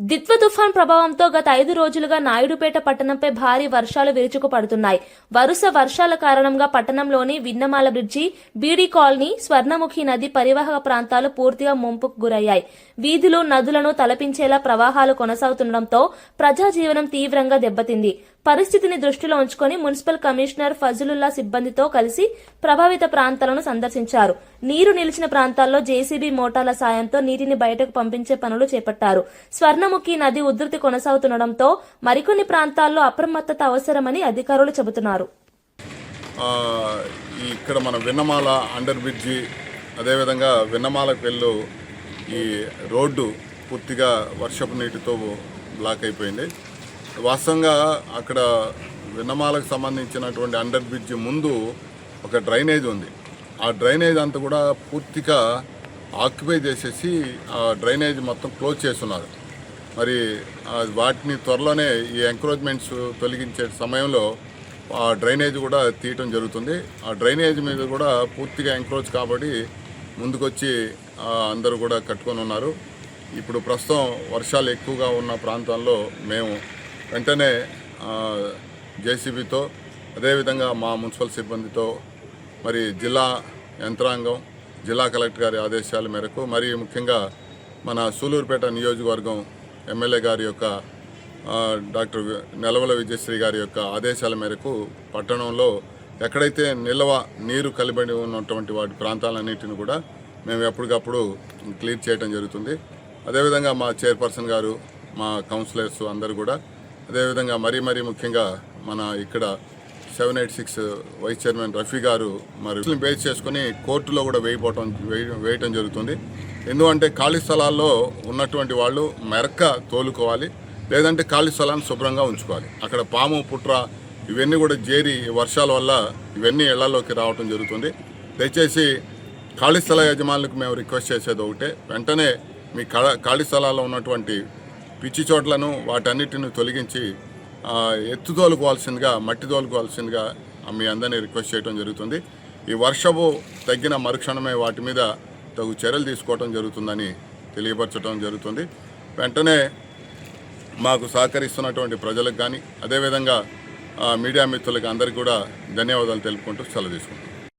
దిత్వ తుఫాన్ ప్రభావంతో గత ఐదు రోజులుగా నాయుడుపేట పట్టణంపై భారీ వర్షాలు విరుచుకుపడుతున్నాయి. వరుస వర్షాల కారణంగా పట్టణంలోని Vinnamala bridge BD colony Swarnamukhi నది పరివాహక ప్రాంతాలు పూర్తిగా ముంపుకు గురయ్యాయి. వీధులు నదులను తలపించేలా ప్రవాహాలు కొనసాగుతుండటంతో ప్రజాజీవనం తీవ్రంగా దెబ్బతింది. పరిస్థితిని దృష్టిలో ఉంచుకొని మున్సిపల్ కమిషనర్ ఫజులుల్లా సిబ్బందితో కలిసి ప్రభావిత ప్రాంతాలను సందర్శించారు. నీరు నిలిచిన ప్రాంతాల్లో జేసీబీ మోటార్ల సాయంతో నీటిని బయటకు పంపించే పనులు చేపట్టారు. స్వర్ణముఖి నది ఉధృతి కొనసాగుతుండటంతో మరికొన్ని ప్రాంతాల్లో అప్రమత్తత అవసరమని అధికారులు చెబుతున్నారు. ఇక్కడ మన విన్నమాల అండర్ బ్రిడ్జి అదేవిధంగా విన్నమాలకు వెళ్ళు ఈ రోడ్డు పూర్తిగా వర్షపు నీటితో బ్లాక్ అయిపోయింది. వాస్తవంగా అక్కడ విన్నమాలకు సంబంధించినటువంటి అండర్ బ్రిడ్జ్ ముందు ఒక డ్రైనేజ్ ఉంది. ఆ డ్రైనేజ్ అంతా కూడా పూర్తిగా ఆక్యుపై చేసేసి ఆ డ్రైనేజ్ మొత్తం క్లోజ్ చేస్తున్నారు. మరి వాటిని త్వరలోనే ఈ ఎంక్రోచ్మెంట్స్ తొలగించే సమయంలో ఆ డ్రైనేజ్ కూడా తీయటం జరుగుతుంది. ఆ డ్రైనేజ్ మీద కూడా పూర్తిగా ఎంక్రోచ్ కాబట్టి ముందుకొచ్చి అందరూ కూడా కట్టుకొని ఉన్నారు. ఇప్పుడు ప్రస్తుతం వర్షాలు ఎక్కువగా ఉన్న ప్రాంతాల్లో మేము వెంటనే జేసీబీతో అదేవిధంగా మా మున్సిపల్ సిబ్బందితో మరి జిల్లా యంత్రాంగం జిల్లా కలెక్టర్ గారి ఆదేశాల మేరకు మరి ముఖ్యంగా మన సూలూరుపేట నియోజకవర్గం ఎమ్మెల్యే గారి యొక్క డాక్టర్ నెలవల విజయశ్రీ గారి యొక్క ఆదేశాల మేరకు పట్టణంలో ఎక్కడైతే నిల్వ నీరు కలిబడి ఉన్నటువంటి వాటి ప్రాంతాలన్నింటిని కూడా మేము ఎప్పటికప్పుడు క్లియర్ చేయడం జరుగుతుంది. అదేవిధంగా మా చైర్పర్సన్ గారు మా కౌన్సిలర్స్ అందరూ కూడా అదేవిధంగా మరీ మరీ ముఖ్యంగా మన ఇక్కడ seven eight six vice chairman Rafi గారు మరి బేస్ చేసుకుని కోర్టులో కూడా వేయపోవటం వేయటం జరుగుతుంది. ఎందుకంటే ఖాళీ స్థలాల్లో ఉన్నటువంటి వాళ్ళు మెరక తోలుకోవాలి లేదంటే ఖాళీ స్థలాన్ని శుభ్రంగా ఉంచుకోవాలి. అక్కడ పాము పుట్ర ఇవన్నీ కూడా చేరి వర్షాల వల్ల ఇవన్నీ ఇళ్ళలోకి రావటం జరుగుతుంది. దయచేసి ఖాళీ స్థల యజమానులకు మేము రిక్వెస్ట్ చేసేది ఒకటే. వెంటనే మీ ఖాళీ స్థలాల్లో ఉన్నటువంటి పిచ్చి చోట్లను వాటన్నిటిని తొలగించి ఆ, ఎత్తు తోలుకోవాల్సిందిగా మట్టి తోలుకోవాల్సిందిగా మీ అందరినీ రిక్వెస్ట్ చేయడం జరుగుతుంది. ఈ వర్షపు తగ్గిన మరుక్షణమే వాటి మీద తగు చర్యలు తీసుకోవడం జరుగుతుందని తెలియపరచడం జరుగుతుంది. వెంటనే మాకు సహకరిస్తున్నటువంటి ప్రజలకు కానీ అదేవిధంగా మీడియా మిత్రులకు అందరికీ కూడా ధన్యవాదాలు తెలుపుకుంటూ సెలవు తీసుకుంటాం